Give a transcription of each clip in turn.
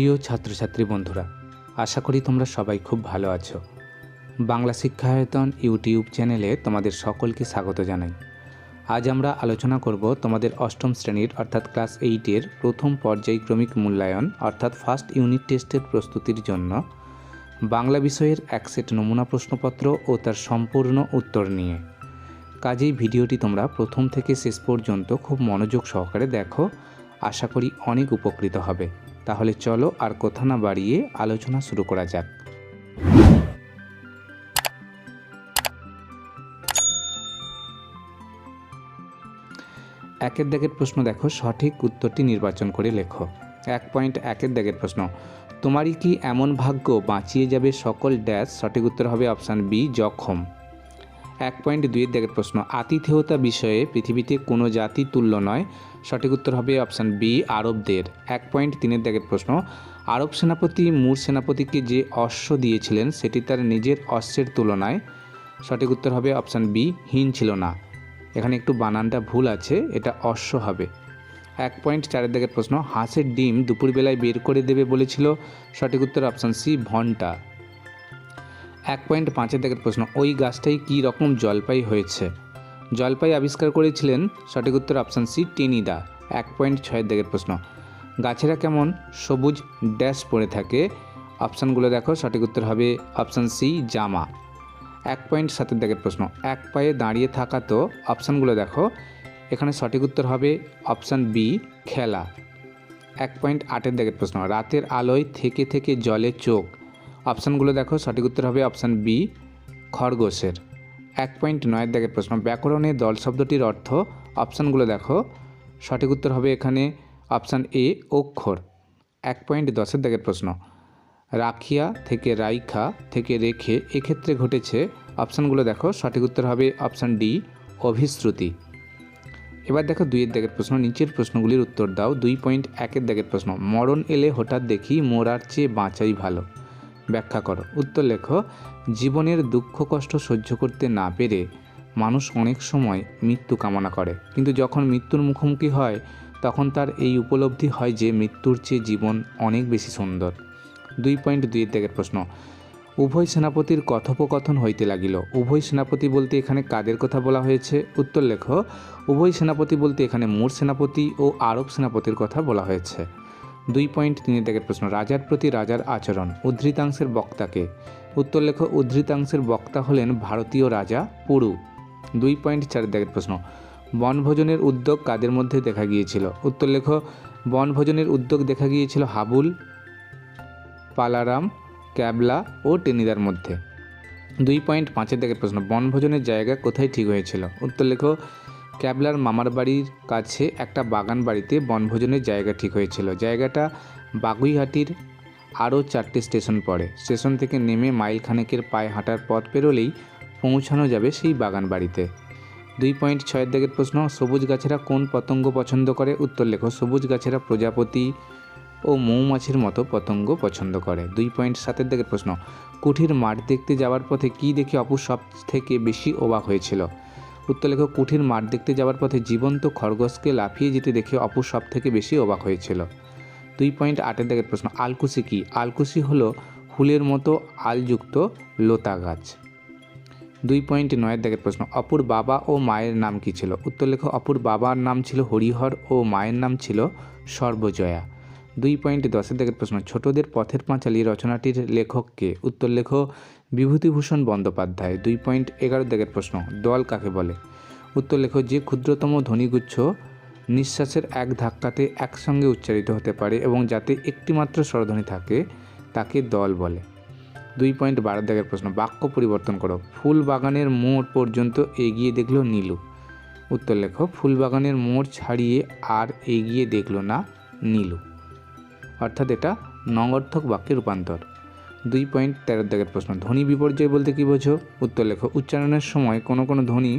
প্রিয় ছাত্রছাত্রী বন্ধুরা, আশা করি তোমরা সবাই খুব ভালো আছো। বাংলা শিক্ষায়তন ইউটিউব চ্যানেলে তোমাদের সকলকে স্বাগত জানাই। আজ আমরা আলোচনা করব তোমাদের অষ্টম শ্রেণির অর্থাৎ ক্লাস এইটের প্রথম পর্যায়ক্রমিক মূল্যায়ন অর্থাৎ ফার্স্ট ইউনিট টেস্টের প্রস্তুতির জন্য বাংলা বিষয়ের এক সেট নমুনা প্রশ্নপত্র ও তার সম্পূর্ণ উত্তর নিয়ে। কাজেই ভিডিওটি তোমরা প্রথম থেকে শেষ পর্যন্ত খুব মনোযোগ সহকারে দেখো। আশা করি অনেক উপকৃত হবে। তাহলে চলো আর কথা না বাড়িয়ে আলোচনা শুরু করা যাক। একের দাগের প্রশ্ন দেখো, সঠিক উত্তরটি নির্বাচন করে লেখো। এক পয়েন্ট, একের দাগের প্রশ্ন। তোমারই কি এমন ভাগ্য বাঁচিয়ে যাবে সকল ড্যাশ? সঠিক উত্তর হবে অপশান বি, জখম। এক পয়েন্ট দুইয়ের দাগের প্রশ্ন, আতিথেয়তা বিষয়ে পৃথিবীতে কোনো জাতি তুল্য নয়। সঠিক উত্তর হবে অপশান বি, আরবদের। এক পয়েন্ট তিনের দাগের প্রশ্ন, আরব সেনাপতি মুর সেনাপতিকে যে অশ্ব দিয়েছিলেন, সেটি তার নিজের অশ্বের তুলনায়। সঠিক উত্তর হবে অপশান বি, হীন ছিল না। এখানে একটু বানানটা ভুল আছে, এটা অশ্ব হবে। এক পয়েন্ট চারের দাগের প্রশ্ন, হাঁসের ডিম দুপুরবেলায় বের করে দেবে বলেছিল। সঠিক উত্তর অপশান সি ঘণ্টা এক পয়েন্ট পাঁচের দাগের প্রশ্ন, ওই গাছটাই কী রকম জলপাই হয়েছে? জলপাই আবিষ্কার করেছিলেন সঠিক উত্তর অপশান সি টেনিদা। এক পয়েন্ট ছয়ের দাগের প্রশ্ন, গাছেরা কেমন সবুজ ড্যাশ পড়ে থাকে? অপশানগুলো দেখো, সঠিক উত্তর হবে অপশান সি জামা। এক পয়েন্ট সাতের দাগের প্রশ্ন, এক পায়ে দাঁড়িয়ে থাকা তো অপশানগুলো দেখো, এখানে সঠিক উত্তর হবে অপশান বি খেলা। এক পয়েন্ট আটের দাগের প্রশ্ন, রাতের আলোয় থেকে থেকে জলে চোখ অপশানগুলো দেখো, সঠিক উত্তর হবে অপশান বি, খরগোশের। এক পয়েন্ট নয়ের দাগের প্রশ্ন, ব্যাকরণে দল শব্দটির অর্থ, অপশানগুলো দেখো, সঠিক উত্তর হবে এখানে অপশান এ, অক্ষর। এক পয়েন্ট দশের দাগের প্রশ্ন, রাখিয়া থেকে রাইখা থেকে রেখে এক্ষেত্রে ঘটেছে, অপশানগুলো দেখো, সঠিক উত্তর হবে অপশান ডি, অভিশ্রুতি। এবার দেখো দুইয়ের দাগের প্রশ্ন, নিচের প্রশ্নগুলির উত্তর দাও, দুই পয়েন্ট একের দাগের প্রশ্ন, মরণ এলে হঠাৎ দেখি মোরার চেয়ে বাঁচাই ভালো। ব্যাখ্যা করো। উত্তর লেখো, জীবনের দুঃখ কষ্ট সহ্য করতে না পেরে মানুষ অনেক সময় মৃত্যু কামনা করে। কিন্তু যখন মৃত্যুর মুখোমুখি হয়, তখন তার এই উপলব্ধি হয় যে মৃত্যুর চেয়ে জীবন অনেক বেশি সুন্দর। দুই পয়েন্ট দুই দাগের প্রশ্ন। উভয় সেনাপতির কথোপকথন হইতে লাগিল। উভয় সেনাপতি বলতে এখানে কাদের কথা বলা হয়েছে? উত্তর লেখ, উভয় সেনাপতি বলতে এখানে মূর সেনাপতি ও আরব সেনাপতির কথা বলা হয়েছে। দুই পয়েন্ট তিনের দাগের প্রশ্ন, রাজার প্রতি রাজার আচরণ। উদ্ধৃতাংশের বক্তাকে। উত্তর লেখো উদ্ধৃতাংশের বক্তা হলেন ভারতীয় রাজা পুরু। দুই পয়েন্ট চার দাগের প্রশ্ন, বনভোজনের উদ্যোগ কাদের মধ্যে দেখা গিয়েছিল? উত্তর লেখো বনভোজনের উদ্যোগ দেখা গিয়েছিল হাবুল, পালারাম, ক্যাবলা ও টেনিদার মধ্যে। দুই পয়েন্ট পাঁচের দিকের প্রশ্ন, বনভোজনের জায়গা কোথায় ঠিক হয়েছিল? উত্তর লেখো ক্যাবলার মামার বাড়ির কাছে একটা বাগান বাড়িতে বনভোজনের জায়গা ঠিক হয়েছিল। জায়গাটা বাগুইহাটির আরও চারটে স্টেশন পড়ে। স্টেশন থেকে নেমে মাইল খানেকের পায়ে হাঁটার পথ পেরোলেই পৌঁছানো যাবে সেই বাগান বাড়িতে। দুই পয়েন্ট ছয়ের দিকের প্রশ্ন, সবুজ গাছেরা কোন পতঙ্গ পছন্দ করে? উত্তর লেখো, সবুজ গাছেরা প্রজাপতি ও মৌমাছির মতো পতঙ্গ পছন্দ করে। দুই পয়েন্ট সাতের দিকের প্রশ্ন, কুঠির মাঠ দেখতে যাওয়ার পথে কী দেখে অপু সব থেকে বেশি অবাক হয়েছিল? উত্তর লেখো কুঠির মাঠ দেখতে যাওয়ার পথে জীবন্ত খরগোশকে লাফিয়ে যেতে দেখে অপু সব থেকে বেশি অবাক হয়েছিল। দুই পয়েন্ট আটের দিকের প্রশ্ন, আলকুশি কি? আলকুশি হলো ফুলের মতো আলযুক্ত লতা গাছ। দুই পয়েন্ট নয়ের দিকের প্রশ্ন, অপুর বাবা ও মায়ের নাম কী ছিল? উত্তর লেখো অপুর বাবার নাম ছিল হরিহর ও মায়ের নাম ছিল সর্বজয়া। দুই পয়েন্ট দশের দিকের প্রশ্ন, ছোটদের পথের পাঁচালী রচনাটির লেখককে উত্তর লেখ, বিভূতিভূষণ বন্দ্যোপাধ্যায়, দুই পয়েন্ট এগারো দিকের প্রশ্ন, দল কাকে বলে? উত্তর লেখ, যে ক্ষুদ্রতম ধ্বনিগুচ্ছ নিঃশ্বাসের এক ধাক্কাতে একসঙ্গে উচ্চারিত হতে পারে এবং যাতে একটিমাত্র স্বরধ্বনি থাকে, তাকে দল বলে। দুই পয়েন্ট বারো দাগের প্রশ্ন, বাক্য পরিবর্তন করো ফুল বাগানের মোড় পর্যন্ত এগিয়ে দেখল নীলু। উত্তর লেখ ফুল বাগানের মোড় ছাড়িয়ে আর এগিয়ে দেখল না নীলু। অর্থাৎ এটা নঙ্গর্থক বাক্যে রূপান্তর। দুই পয়েন্ট তেরো দাগের প্রশ্ন, ধ্বনি বিপর্যয় বলতে কী বোঝো? উত্তর লেখো, উচ্চারণের সময় কোনো কোনো ধ্বনি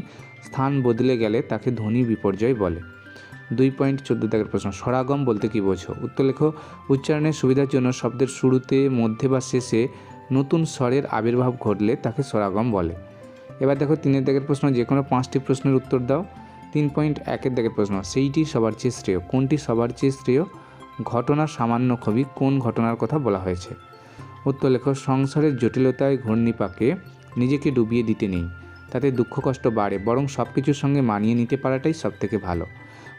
স্থান বদলে গেলে তাকে ধ্বনি বিপর্যয় বলে। দুই পয়েন্ট চোদ্দ দাগের প্রশ্ন, স্বরাগম বলতে কী বোঝো? উত্তর লেখো, উচ্চারণের সুবিধার জন্য শব্দের শুরুতে, মধ্যে বা শেষে নতুন স্বরের আবির্ভাব ঘটলে তাকে স্বরাগম বলে। এবার দেখো তিনের দাগের প্রশ্ন, যে কোনো পাঁচটি প্রশ্নের উত্তর দাও। তিন পয়েন্ট একের দাগের প্রশ্ন, সেইটি সবার চেয়ে শ্রেয়, কোনটি সবার চেয়ে শ্রেয়? ঘটনা সামান্য কবি কোন ঘটনার কথা বলা হয়েছে। উত্তর লেখো সংসারের জটিলতায় ঘূর্ণিপাকে নিজেকে ডুবিয়ে দিতে নেই। তাতে দুঃখ কষ্ট বাড়ে, বরং সব কিছুর সঙ্গে মানিয়ে নিতে পারাটাই সবথেকে ভালো।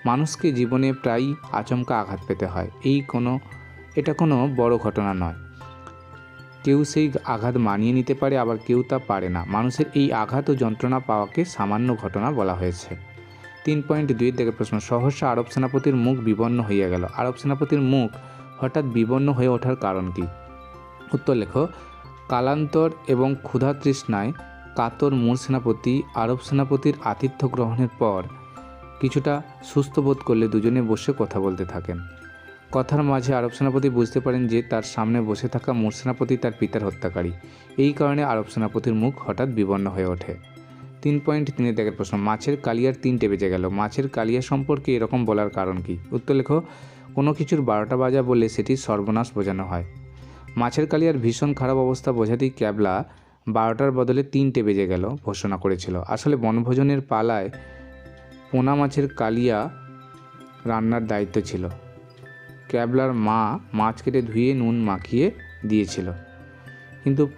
মানুষকে জীবনে প্রায়ই আচমকা আঘাত পেতে হয়। এই কোনো, এটা কোনো বড় ঘটনা নয়। কেউ সেই আঘাত মানিয়ে নিতে পারে, আবার কেউ তা পারে না। মানুষের এই আঘাত ও যন্ত্রণা পাওয়াকে সামান্য ঘটনা বলা হয়েছে। তিন পয়েন্ট দুইয়ের দিকে প্রশ্ন, সহসা আরব সেনাপতির মুখ বিবর্ণ হইয়া গেল। আরব সেনাপতির মুখ হঠাৎ বিবর্ণ হয়ে ওঠার কারণ কি? উত্তর লেখো, কালান্তর এবং ক্ষুধা তৃষ্ণায় কাতর মূল সেনাপতি আরব সেনাপতির আতিথ্য গ্রহণের পর কিছুটা সুস্থ বোধ করলে দুজনে বসে কথা বলতে থাকেন। কথার মাঝে আরব সেনাপতি বুঝতে পারেন যে তার সামনে বসে থাকা মূল সেনাপতি তার পিতার হত্যাকারী। এই কারণে আরব সেনাপতির মুখ হঠাৎ বিবর্ণ হয়ে ওঠে। তিন পয়েন্ট তিনে দেখের প্রশ্ন, মাছের কালিয়ার তিনটে বেজে গেল। মাছের কালিয়া সম্পর্কে এরকম বলার কারণ কি? উত্তর লেখো, কোনো কিছুর বারোটা বাজা বলে সেটি সর্বনাশ বোঝানো হয়। মাছের কালিয়ার ভীষণ খারাপ অবস্থা বোঝাতেই ক্যাবলা বারোটার বদলে তিনটে বেজে গেল ঘোষণা করেছিল। আসলে বনভোজনের পালায় পোনা মাছের কালিয়া রান্নার দায়িত্ব ছিল। ক্যাবলার মা মাছ কেটে ধুয়ে নুন মাখিয়ে দিয়েছিল। কিন্তু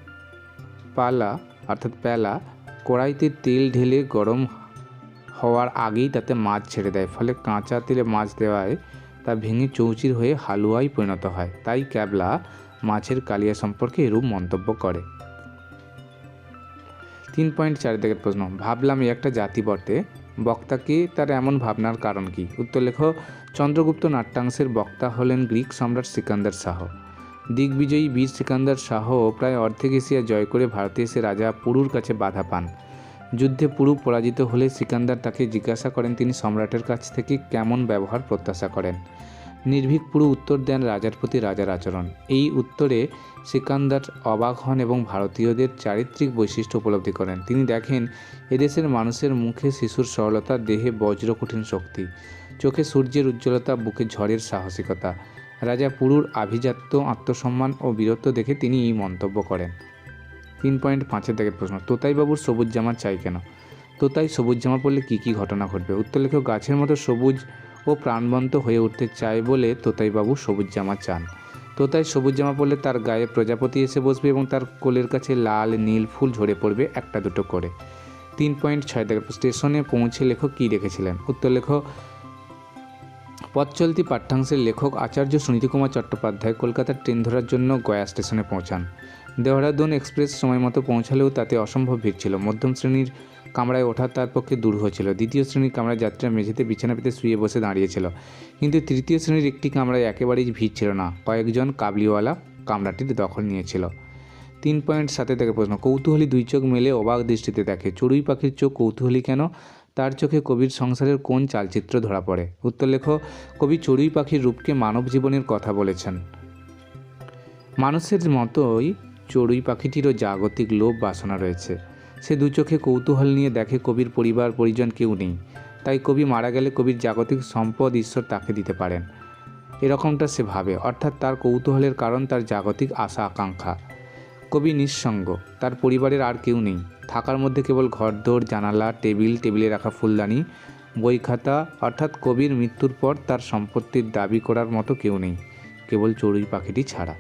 পালা, অর্থাৎ প্যালা কড়াইতে তেল ঢেলে গরম হওয়ার আগেই তাতে মাছ ছেড়ে দেয়। ফলে কাঁচা তেলে মাছ দেওয়ায় তা ভেঙে চৌচির হয়ে হালুয়ায় পরিণত হয়। তাই ক্যাবলা মাছের কালিয়া সম্পর্কে এরূপ মন্তব্য করে। তিন পয়েন্ট চার দিকের প্রশ্ন, ভাবলাম এই একটা জাতি বটে বক্তাকে তার এমন ভাবনার কারণ কি? উত্তর লেখো, চন্দ্রগুপ্ত নাট্যাংশের বক্তা হলেন গ্রিক সম্রাট সিকান্দার শাহ। দিগ্বিজয়ী বীর সিকান্দার শাহ প্রায় অর্ধেক এশিয়া জয় করে ভারতে এসে রাজা পুরুর কাছে বাধা পান। যুদ্ধে পুরু পরাজিত হলে সিকান্দার তাকে জিজ্ঞাসা করেন তিনি সম্রাটের কাছ থেকে কেমন ব্যবহার প্রত্যাশা করেন। নির্ভীক পুরু উত্তর দেন, রাজার প্রতি রাজার আচরণ। এই উত্তরে সিকান্দার অবাক হন এবং ভারতীয়দের চারিত্রিক বৈশিষ্ট্য উপলব্ধি করেন। তিনি দেখেন, এদেশের মানুষের মুখে শিশুর সরলতা, দেহে বজ্র কঠিন শক্তি, চোখে সূর্যের উজ্জ্বলতা, বুকে ঝড়ের সাহসিকতা। রাজা পুরুর আভিজাত্য, আত্মসম্মান ও বীরত্ব দেখে তিনি এই মন্তব্য করেন। তিন পয়েন্ট পাঁচের দিকের প্রশ্ন, তোতাইবাবুর সবুজ জামা চাই কেন? তোতাই সবুজ জামা পরলে কী কী ঘটনা ঘটবে? উত্তর লেখক গাছের মতো সবুজ ও প্রাণবন্ত হয়ে উঠতে চায় বলে তোতাইবাবু সবুজ জামা চান। তোতাই সবুজ জামা পরলে তার গায়ে প্রজাপতি এসে বসবে এবং তার কোলের কাছে লাল, নীল ফুল ঝরে পড়বে একটা দুটো করে। তিন পয়েন্ট ছয় দেখে স্টেশনে পৌঁছে লেখক কী রেখেছিলেন উত্তর লেখক পথ চলতি পাঠ্যাংশের লেখক আচার্য সুনীতি কুমার চট্টোপাধ্যায় কলকাতার ট্রেন ধরার জন্য গয়া স্টেশনে পৌঁছান। দেহরাদুন এক্সপ্রেস সময় মতো পৌঁছালেও তাতে অসম্ভব ভিড় ছিল। মধ্যম শ্রেণির কামরায় ওঠা তার পক্ষে দূর হয়েছিল। দ্বিতীয় শ্রেণির কামরায় যাত্রীরা মেঝেতে বিছানা পেতে শুয়ে বসে দাঁড়িয়েছিল। কিন্তু তৃতীয় শ্রেণির একটি কামরায় একেবারেই ভিড় ছিল না। কয়েকজন কাবলিওয়ালা কামরাটির দখল নিয়েছিল। তিন পয়েন্ট সাথে থেকে প্রশ্ন, কৌতূহলী দুই চোখ মেলে অবাক দৃষ্টিতে দেখে, চড়ুই পাখির চোখ কৌতূহলী কেন? তার চোখে কবির সংসারের কোন চালচিত্র ধরা পড়ে? উত্তর লেখ, কবি চড়ুই পাখির রূপকে মানব জীবনের কথা বলেছেন। মানুষের মতোই চড়ুই পাখিটিরও জাগতিক লোভ বাসনা রয়েছে। সে দু চোখে কৌতূহল নিয়ে দেখে কবির পরিবার, পরিজন কেউ নেই। তাই কবি মারা গেলে কবির জাগতিক সম্পদ ঈশ্বর তাকে দিতে পারেন। এরকমটা সে ভাবে, অর্থাৎ তার কৌতূহলের কারণ তার জাগতিক আশা আকাঙ্ক্ষা কবি নিঃসঙ্গ। তার পরিবারের আর কেউ নেই। থাকার মধ্যে কেবল ঘরদোর, জানালা, টেবিল, টেবিলে রাখা ফুলদানি, বই খাতা, অর্থাৎ কবির মৃত্যুর পর তার সম্পত্তির দাবি করার মতো কেউ নেই। কেবল চড়ুই পাখিটি ছাড়া।